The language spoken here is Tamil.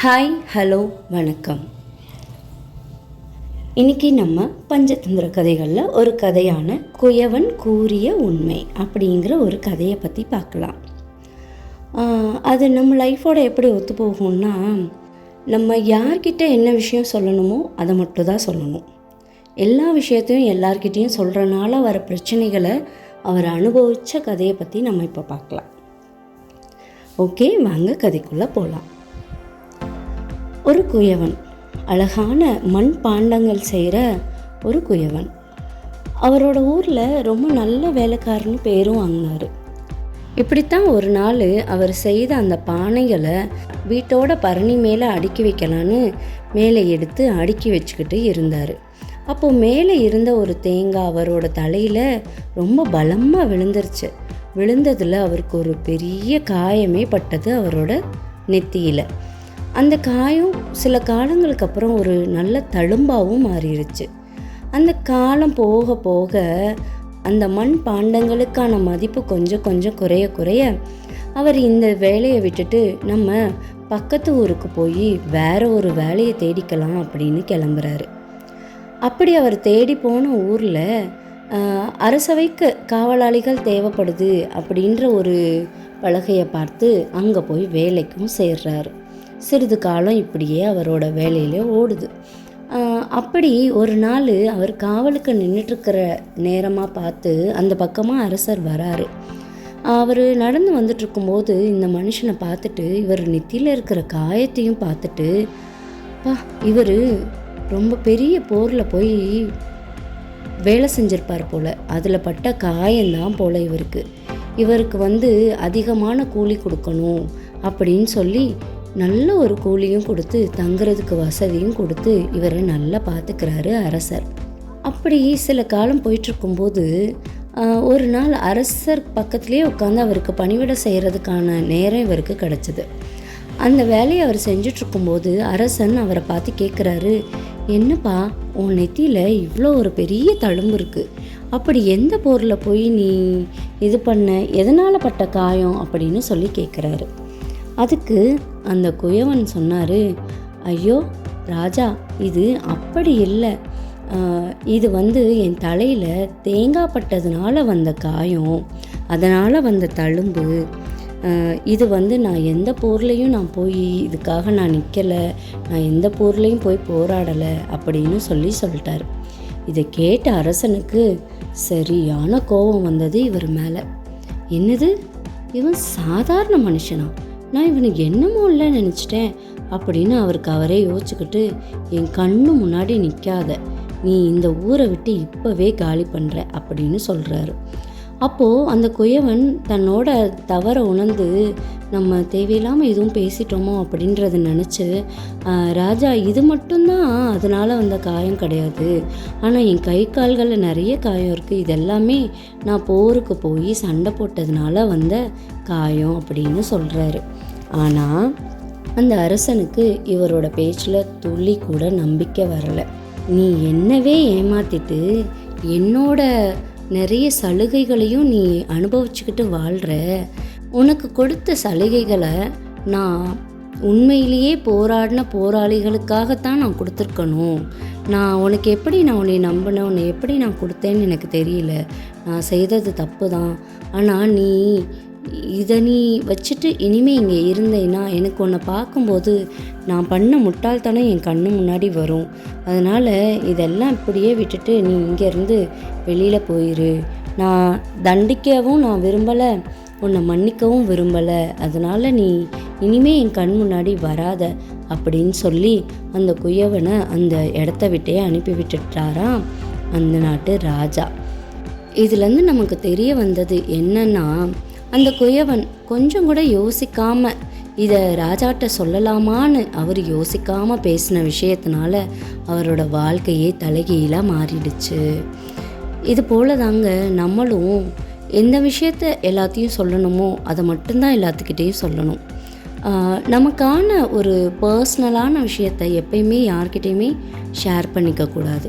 ஹாய் ஹலோ வணக்கம். இன்னைக்கு நம்ம பஞ்சதந்திர கதைகளில் ஒரு கதையான குயவன் கூறிய உண்மை அப்படிங்கிற ஒரு கதையை பற்றி பார்க்கலாம். அது நம்ம லைஃபோட எப்படி ஒத்து போகும்னா நம்ம யார்கிட்ட என்ன விஷயம் சொல்லணுமோ அதை மட்டும் தான் சொல்லணும். எல்லா விஷயத்தையும் எல்லார்கிட்டேயும் சொல்கிறனால வர பிரச்சனைகளை அவர் அனுபவித்த கதையை பற்றி நம்ம இப்போ பார்க்கலாம். ஓகே வாங்க கதைக்குள்ளே போகலாம் ஒரு குயவன். அழகான மண் பாண்டங்கள் செய்கிற ஒரு குயவன். அவரோட ஊரில் ரொம்ப நல்ல வேலைக்காரன்னு பேரும் வாங்கினார். இப்படித்தான் ஒரு நாள் அவர் செய்த அந்த பானைகளை வீட்டோட பரணி மேலே அடுக்கி வைக்கலான்னு மேலே எடுத்து அடுக்கி வச்சுக்கிட்டு இருந்தார். அப்போது மேலே இருந்த ஒரு தேங்காய் அவரோட தலையில் ரொம்ப பலமாக விழுந்துருச்சு. விழுந்ததில் அவருக்கு ஒரு பெரிய காயமே பட்டது அவரோட நெத்தியில். அந்த காயம் சில காலங்களுக்கு அப்புறம் ஒரு நல்ல தழும்பாகவும் மாறிடுச்சு அந்த காலம் போக போக அந்த மண் பாண்டங்களுக்கான மதிப்பு கொஞ்சம் கொஞ்சம் குறைய குறைய அவர் இந்த வேலையை விட்டுட்டு நம்ம பக்கத்து ஊருக்கு போய் வேற ஒரு வேலையை தேடிக்கலாம் அப்படின்னு கிளம்புறாரு. அப்படி அவர் தேடி போன ஊரில் அரசவைக்கு காவலாளிகள் தேவைப்படுது அப்படின்ற ஒரு பலகையை பார்த்து அங்கே போய் வேலைக்கும் சேர்றாரு. சிறிது காலம் இப்படியே அவரோட வேலையில் ஓடுது. அப்படி ஒரு நாள் அவர் காவலுக்கு நின்றுட்டுருக்கிற நேரமாக பார்த்து அந்த பக்கமாக அரசர் வராரு. அவர் நடந்து வந்துட்டுருக்கும்போது இந்த மனுஷனை பார்த்துட்டு இவர் நெத்தியில் இருக்கிற காயத்தையும் பார்த்துட்டு பா இவர் ரொம்ப பெரிய போரில் போய் வேலை செஞ்சிருப்பார் போல். அதில் பட்ட காயந்தான் போல் இவருக்கு. இவருக்கு வந்து அதிகமான கூலி கொடுக்கணும் அப்படின்னு சொல்லி நல்ல ஒரு கூலியும் கொடுத்து தங்குறதுக்கு வசதியும் கொடுத்து இவரை நல்லா பார்த்துக்கிறாரு அரசர். அப்படி சில காலம் போயிட்டுருக்கும்போது ஒரு நாள் அரசர் பக்கத்துலேயே உட்காந்து அவருக்கு பணிவிட செய்கிறதுக்கான நேரம் இவருக்கு கிடச்சிது. அந்த வேலையை அவர் செஞ்சிட்ருக்கும்போது அரசன் அவரை பார்த்து கேட்குறாரு என்னப்பா உன் நெத்தியில் இவ்வளோ ஒரு பெரிய தழும்பு இருக்குது அப்படி எந்த போரில் போய் நீ இது பண்ண எதனால் பட்ட காயம்? அப்படின்னு சொல்லி கேட்குறாரு அதுக்கு அந்த குயவன் சொன்னார் ஐயோ ராஜா இது அப்படி இல்லை. இது வந்து என் தலையில் தேங்காய் பட்டதுனால வந்த காயம். அதனால் வந்த தழும்பு. இது வந்து நான் எந்த போர்லேயும் நான் போய் இதுக்காக நான் நிற்கலை நான் எந்த போர்லேயும் போய் போராடலை அப்படின்னு சொல்லி சொல்லிட்டாரு. இதை கேட்ட அரசனுக்கு சரியான கோபம் வந்தது இவர் மேலே. என்னது? இவன் சாதாரண மனுஷனா? நான் இவனுக்கு என்னமோ இல்லை நினச்சிட்டேன் அப்படின்னு அவருக்கு அவரே யோசிச்சுக்கிட்டு என் கண்ணு முன்னாடி நிற்காத நீ இந்த ஊரை விட்டு இப்போவே காலி பண்ணுற அப்படின்னு சொல்கிறாரு அப்போது அந்த குயவன் தன்னோட தவறை உணர்ந்து நம்ம தேவையில்லாமல் எதுவும் பேசிட்டோமோ? அப்படின்றத நினச்சி ராஜா இது மட்டும்தான் அதனால் வந்த காயம் கிடையாது. ஆனால் என் கை கால்களில் நிறைய காயம் இருக்குது இது எல்லாமே நான் போருக்கு போய் சண்டை போட்டதுனால வந்த காயம் அப்படின்னு சொல்கிறாரு ஆனால் அந்த அரசனுக்கு இவரோட பேச்சில் துளி கூட நம்பிக்கை வரலை. நீ என்னவே ஏமாத்திட்டு என்னோட நிறைய சலுகைகளையும் நீ அனுபவிச்சுக்கிட்டு வாழ்கிற உனக்கு கொடுத்த சலுகைகளை நான் உண்மையிலேயே போராடின போராளிகளுக்காகத்தான் நான் கொடுத்துருக்கணும். நான் உனக்கு எப்படி நான் உன்னை நம்பினேன் உன்னை எப்படி நான் கொடுத்தேன்னு எனக்கு தெரியல. நான் செய்தது தப்பு தான் ஆனால் நீ இதை நீ வச்சுட்டு இனிமேல் இங்கே இருந்தேன்னா எனக்கு உன்னை பார்க்கும்போது நான் பண்ண முட்டாள்தனம் என் கண்ணு முன்னாடி வரும். அதனால் இதெல்லாம் இப்படியே விட்டுட்டு நீ இங்கேருந்து வெளியில் போயிரு. நான் தண்டிக்கவும் நான் விரும்பலை உன்னை மன்னிக்கவும் விரும்பலை. அதனால் நீ இனிமே என் கண் முன்னாடி வராத அப்படின்னு சொல்லி அந்த குயவனை அந்த இடத்த விட்டே அனுப்பி விட்டுட்டாராம் அந்த நாட்டு ராஜா. இதுலேருந்து நமக்கு தெரிய வந்தது என்னன்னா அந்த குயவன் கொஞ்சம் கூட யோசிக்காம இதை ராஜாட்ட சொல்லலாமான்னு அவர் யோசிக்காம பேசின விஷயத்தினால அவரோட வாழ்க்கையே தலைகீழாக மாறிடுச்சு. இது போல தாங்க நம்மளும் எந்த விஷயத்த எல்லாத்தையும் சொல்லணுமோ அதை மட்டும்தான் எல்லாத்துக்கிட்டேயும் சொல்லணும். நமக்கான ஒரு பர்சனலான விஷயத்த எப்பயுமே யார்கிட்டயுமே ஷேர் பண்ணிக்கக்கூடாது